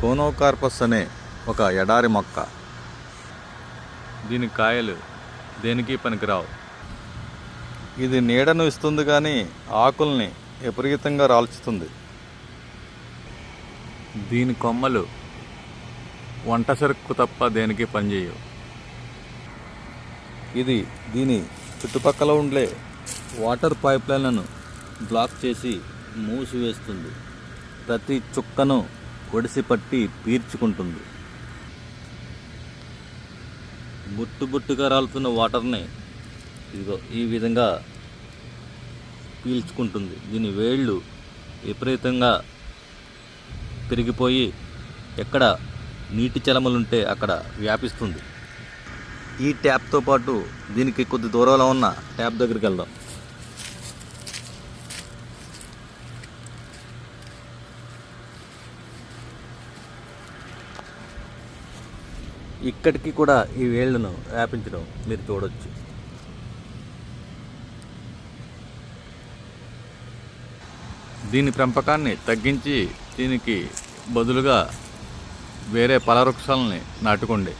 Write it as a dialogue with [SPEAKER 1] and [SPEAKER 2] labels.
[SPEAKER 1] Conocarpus అనే ఒక ఎడారి మొక్క. దీని కాయలు దేనికి పనికిరావు. ఇది నీడను ఇస్తుంది కానీ ఆకుల్ని విపరీతంగా రాల్చుతుంది. దీని కొమ్మలు వంట సరుకు తప్ప దేనికి పనిచేయవు. ఇది దీని చుట్టుపక్కల ఉండే వాటర్ పైప్లైన్లను బ్లాక్ చేసి మూసివేస్తుంది. ప్రతి చుక్కను ఒడిసిపట్టి పీల్చుకుంటుంది బుట్టు బుట్టుగా రాలుతున్న వాటర్ని ఇదిగో ఈ విధంగా పీల్చుకుంటుంది. దీని వేళ్ళు విపరీతంగా పెరిగిపోయి ఎక్కడ నీటి చలమలుంటే అక్కడ వ్యాపిస్తుంది. ఈ ట్యాప్తో పాటు దీనికి కొద్ది దూరంలో ఉన్న ట్యాప్ దగ్గరికి వెళ్దాం. ఇక్కడికి కూడా ఈ వేళ్ళను వ్యాపించడం మీరు చూడవచ్చు దీని పెంపకాన్ని తగ్గించి దీనికి బదులుగా వేరే పల వృక్షాలని నాటుకోండి.